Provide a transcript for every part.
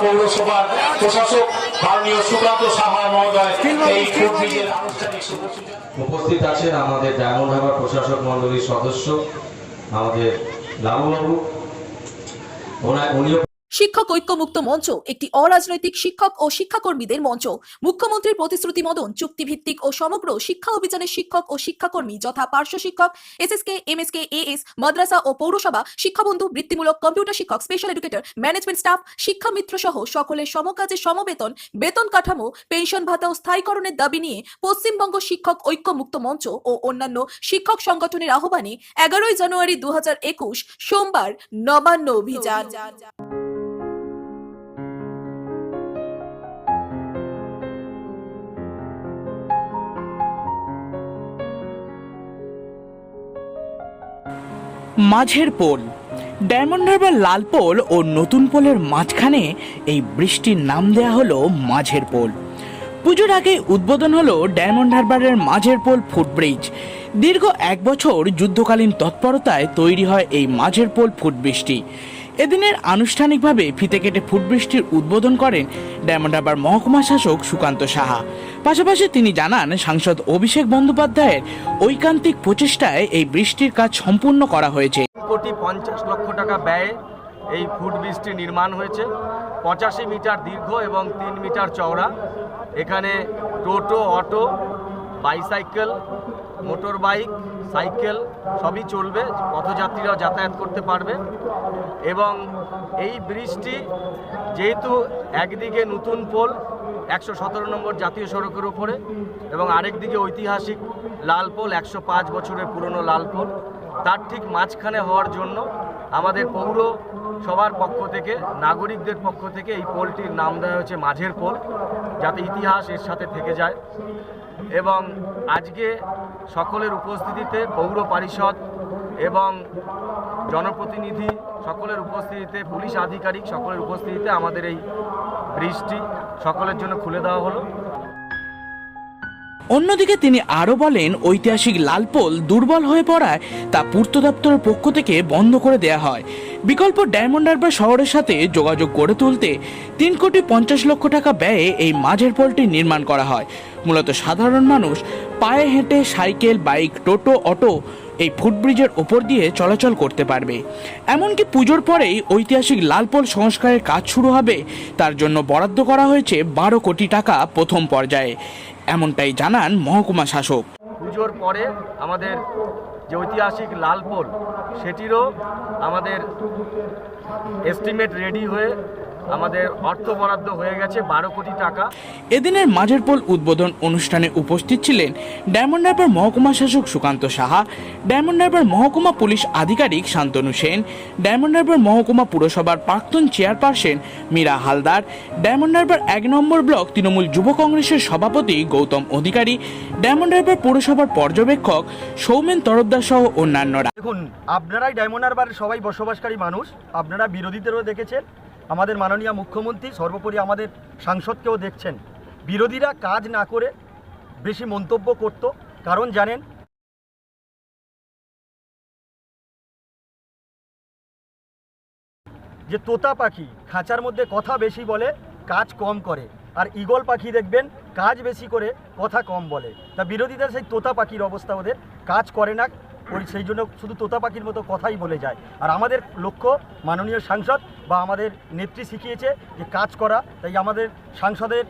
পৌরসভার প্রশাসক মাননীয় সুব্রত সাহা মহোদয় এই আনুষ্ঠানিক উপস্থিত আছেন আমাদের ডায়মন্ড হারবার প্রশাসক মন্ডলীর সদস্য আমাদের লালুবাবু। ওনার উনিও শিক্ষক ঐক্যমুক্ত মঞ্চ, একটি অরাজনৈতিক শিক্ষক ও শিক্ষাকর্মীদের মঞ্চ, মুখ্যমন্ত্রীর প্রতিশ্রুতি মদন, চুক্তিভিত্তিক ও সমগ্র শিক্ষা অভিযানের শিক্ষক ও শিক্ষাকর্মী যথা পার্শ্ব শিক্ষক, এসএসকে, এমএসকে, এএস, মাদ্রাসা ও পৌরসভা, শিক্ষাবন্ধু, বৃত্তিমূলক কম্পিউটার শিক্ষক, স্পেশাল এডুকেটর, ম্যানেজমেন্ট স্টাফ শিক্ষা মিত্র সহ সকলের সমকাজে সমবেতন, বেতন কাঠামো, পেনশন ভাতা ও স্থায়ীকরণের দাবি নিয়ে পশ্চিমবঙ্গ শিক্ষক ঐক্যমুক্ত মঞ্চ ও অন্যান্য শিক্ষক সংগঠনের আহ্বানে এগারোই জানুয়ারি দু হাজার একুশ সোমবার নবান্ন অভিযান। মাঝের পোল। ডায়মন্ড হারবার লাল পোল ও নতুন পোলের মাঝখানে এই বৃষ্টির নাম দেয়া হলো মাঝের পোল। পুজোর আগে উদ্বোধন হলো ডায়মন্ড হারবারের মাঝের পোল ফুটব্রিজ। দীর্ঘ এক বছর যুদ্ধকালীন তৎপরতায় তৈরি হয় এই মাঝের পোল ফুটবৃষ্টি এদিনের আনুষ্ঠানিকভাবে ফিতে কেটে ফুটবৃষ্টির উদ্বোধন করেন ডায়মন্ড হারবার মহকুমা শাসক সুকান্ত সাহা। পাশাপাশি তিনি জানান, সাংসদ অভিষেক বন্দ্যোপাধ্যায়ের ঐকান্তিক প্রচেষ্টায় এই বৃষ্টির কাজ সম্পূর্ণ করা হয়েছে। কোটি পঞ্চাশ লক্ষ টাকা ব্যয়ে এই ফুট ব্রিজটি নির্মাণ হয়েছে। পঁচাশি মিটার দীর্ঘ এবং তিন মিটার চওড়া। এখানে টোটো, auto, bicycle motor bike, cycle সবই চলবে, পথযাত্রীরাও যাতায়াত করতে পারবে। এবং এই ব্রিজটি যেহেতু একদিকে নতুন পোল, একশো সতেরো নম্বর জাতীয় সড়কের উপরে, এবং আরেকদিকে ঐতিহাসিক লাল পোল, একশো পাঁচ বছরের পুরনো লাল পোল, তার ঠিক মাঝখানে হওয়ার জন্য আমাদের পৌর সবার পক্ষ থেকে, নাগরিকদের পক্ষ থেকে এই পোলটির নাম দেওয়া হয়েছে মাঝের পোল, যাতে ইতিহাস এর সাথে থেকে যায়। এবং আজকে সকলের উপস্থিতিতে পৌর পরিষদ এবং জনপ্রতিনিধি সকলের উপস্থিতিতে, পুলিশ আধিকারিক সকলের উপস্থিতিতে আমাদের এই ব্রিজটি সকলের জন্য খুলে দেওয়া হলো। অন্যদিকে তিনি আরও বলেন, ঐতিহাসিক লালপোল দুর্বল হয়ে পড়ায় তা পূর্ত দপ্তরের পক্ষ থেকে বন্ধ করে দেয়া হয়। বিকল্প ডায়মন্ড হারবার শহরের সাথে যোগাযোগ গড়ে তুলতে তিন কোটি পঞ্চাশ লক্ষ টাকা ব্যয়ে এই মাঝের পোলটি নির্মাণ করা হয়। মূলত সাধারণ মানুষ পায়ে হেঁটে সাইকেল, বাইক, টোটো, অটো এই ফুটব্রিজের ওপর দিয়ে চলাচল করতে পারবে। এমনকি পুজোর পরেই ঐতিহাসিক লালপোল সংস্কারের কাজ শুরু হবে। তার জন্য বরাদ্দ করা হয়েছে বারো কোটি টাকা প্রথম পর্যায়ে। এমনটাই জানান মহকুমা শাসক। পুজোর পরে আমাদের যে ঐতিহাসিক লালপোল, সেটিরও আমাদের এস্টিমেট রেডি হয়ে আমাদের অর্থ বরাদ্দ হয়ে গেছে বারো কোটি টাকা। এদিনের মাঝের পোল উদ্বোধন অনুষ্ঠানে উপস্থিত ছিলেন ডায়মন্ড হারবার মহকুমা শাসক সুকান্ত সাহা ডায়মন্ড হারবার মহকুমা পুলিশ আধিকারিক শান্তনু সেন ডায়মন্ড হারবার মহকুমা পুরসভার প্রাক্তন chairperson Mira Haldar Diamond Harbour এক নম্বর ব্লক তৃণমূল যুব কংগ্রেসের সভাপতি গৌতম অধিকারী ডায়মন্ড হারবার পৌরসভার পর্যবেক্ষক সৌমেন তরফদার সহ অন্যান্যরা। দেখুন আপনারাই ডায়মন্ড হারবারের সবাই বসবাসকারী মানুষ আপনারা বিরোধীদেরও দেখেছেন আমাদের মাননীয় মুখ্যমন্ত্রী সর্বোপরি আমাদের সাংসদকেও দেখছেন। বিরোধীরা কাজ না করে বেশি মন্তব্য করত, কারণ জানেন যে তোতা পাখি খাঁচার মধ্যে কথা বেশি বলে, কাজ কম করে। আর ঈগল পাখি দেখবেন, কাজ বেশি করে, কথা কম বলে। তা বিরোধীদের সেই তোতা পাখির অবস্থা ওদের। কাজ করে না ওই সেই জন্য শুধু তোতা পাখির মতো কথাই বলে যায়। আর আমাদের লক্ষ্য মাননীয় সাংসদ বা আমাদের নেত্রী শিখিয়েছে যে কাজ করা। তাই আমাদের সাংসদের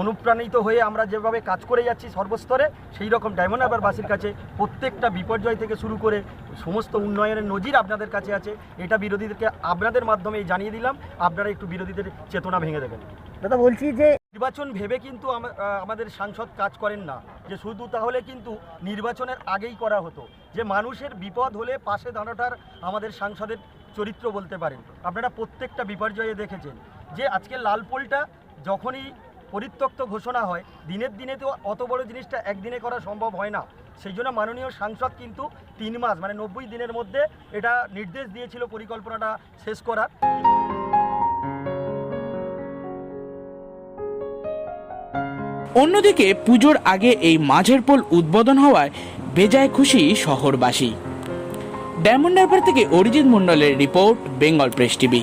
অনুপ্রাণিত হয়ে আমরা যেভাবে কাজ করে যাচ্ছি সর্বস্তরে, সেই রকম ডায়মন্ড হারবারবাসীর কাছে প্রত্যেকটা বিপর্যয় থেকে শুরু করে সমস্ত উন্নয়নের নজির আপনাদের কাছে আছে। এটা বিরোধীদেরকে আপনাদের মাধ্যমে জানিয়ে দিলাম। আপনারা একটু বিরোধীদের চেতনা ভেঙে দেবেন। দাদা বলছি যে নির্বাচন ভেবে কিন্তু আমাদের সাংসদ কাজ করেন না। যে শুধু তাহলে কিন্তু নির্বাচনের আগেই করা হতো। যে মানুষের বিপদ হলে পাশে দাঁড়াটার আমাদের সাংসদের চরিত্র বলতে পারেন। আপনারা প্রত্যেকটা বিপর্যয়ে দেখেছেন। যে আজকে লাল পোলটা যখনই পরিত্যক্ত ঘোষণা হয়, দিনের দিনে তো অত বড় জিনিসটা একদিনে করা সম্ভব হয় না। সেই জন্য মাননীয় সাংসদ কিন্তু তিন মাস মানে নব্বই দিনের মধ্যে এটা নির্দেশ দিয়েছিল পরিকল্পনাটা শেষ করার। অন্যদিকে পুজোর আগে এই মাঝের পোল উদ্বোধন হওয়ায় বেজায় খুশি শহরবাসী। ডায়মন্ড থেকে অরিজিৎ মণ্ডলের রিপোর্ট, বেঙ্গল প্রেস টিভি।